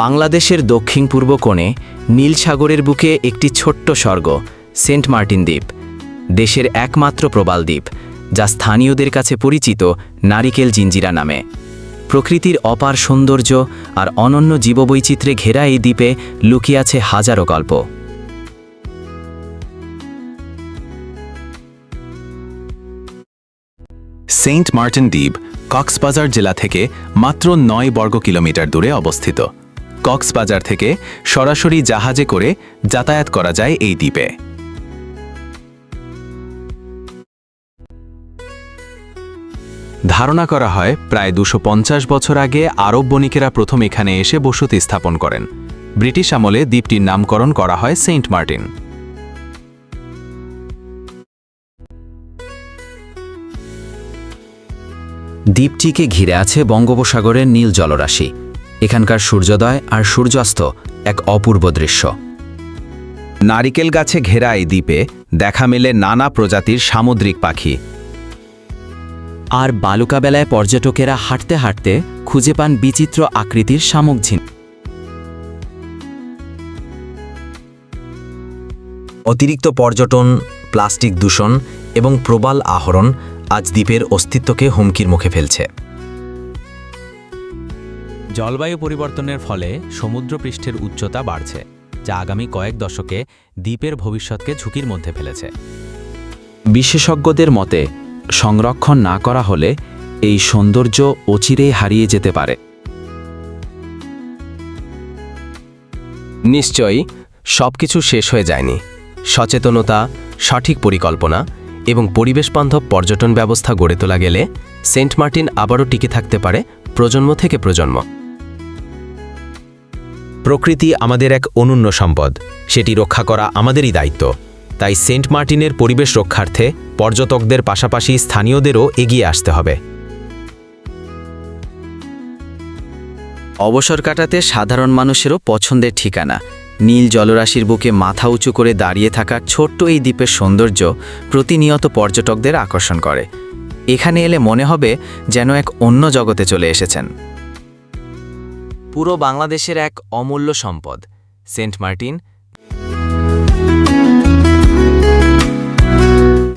বাংলাদেশের দক্ষিণ পূর্ব কোণে নীল সাগরের বুকে একটি ছোট্ট স্বর্গ, সেন্ট মার্টিন দ্বীপ, দেশের একমাত্র প্রবাল দ্বীপ, যা স্থানীয়দের কাছে পরিচিত নারিকেল জিঞ্জিরা নামে। প্রকৃতির অপার সৌন্দর্য আর অনন্য জীববৈচিত্র্যে ঘেরা এই দ্বীপে লুকিয়ে আছে হাজারো গল্প। সেন্ট মার্টিন দ্বীপ কক্সবাজার জেলা থেকে মাত্র নয় বর্গ কিলোমিটার দূরে অবস্থিত। কক্সবাজার থেকে সরাসরি জাহাজে করে যাতায়াত করা যায় এই দ্বীপে। ধারণা করা হয় প্রায় দুশো বছর আগে আরব বণিকেরা প্রথম এখানে এসে বসতি স্থাপন করেন। ব্রিটিশ আমলে দ্বীপটির নামকরণ করা হয় সেন্ট মার্টিন। দ্বীপটিকে ঘিরে আছে বঙ্গোপসাগরের নীল জলরাশি। এখানকার সূর্যোদয় আর সূর্যাস্ত এক অপূর্ব দৃশ্য। নারিকেল গাছে ঘেরা এই দ্বীপে দেখা মেলে নানা প্রজাতির সামুদ্রিক পাখি। আর বালুকাবেলায় পর্যটকেরা হাঁটতে হাঁটতে খুঁজে পান বিচিত্র আকৃতির শামুক ঝিন। অতিরিক্ত পর্যটন, প্লাস্টিক দূষণ এবং প্রবাল আহরণ আজ দ্বীপের অস্তিত্বকে হুমকির মুখে ফেলছে। জলবায়ু পরিবর্তনের ফলে সমুদ্রপৃষ্ঠের উচ্চতা বাড়ছে, যা আগামী কয়েক দশকে দ্বীপের ভবিষ্যৎকে ঝুঁকির মধ্যে ফেলেছে। বিশেষজ্ঞদের মতে, সংরক্ষণ না করা হলে এই সৌন্দর্য অচিরেই হারিয়ে যেতে পারে। নিশ্চয়ই, সবকিছু শেষ হয়ে যায়নি। সচেতনতা, সঠিক পরিকল্পনা এবং পরিবেশবান্ধব পর্যটন ব্যবস্থা গড়ে তোলা গেলে সেন্ট মার্টিন আবারও টিকে থাকতে পারে প্রজন্ম থেকে প্রজন্ম। প্রকৃতি আমাদের এক অনন্য সম্পদ। সেটি রক্ষা করা আমাদেরই দায়িত্ব। তাই সেন্ট মার্টিনের পরিবেশ রক্ষার্থে পর্যটকদের পাশাপাশি স্থানীয়দেরও এগিয়ে আসতে হবে। অবসর কাটাতে সাধারণ মানুষেরও পছন্দের ঠিকানা। নীল জলরাশির বুকে মাথা উঁচু করে দাঁড়িয়ে থাকা ছোট্ট এই দ্বীপের সৌন্দর্য প্রতিনিয়ত পর্যটকদের আকর্ষণ করে। এখানে এলে মনে হবে যেন এক অন্য জগতে চলে এসেছেন। পুরো বাংলাদেশের এক অমূল্য সম্পদ সেন্ট মার্টিন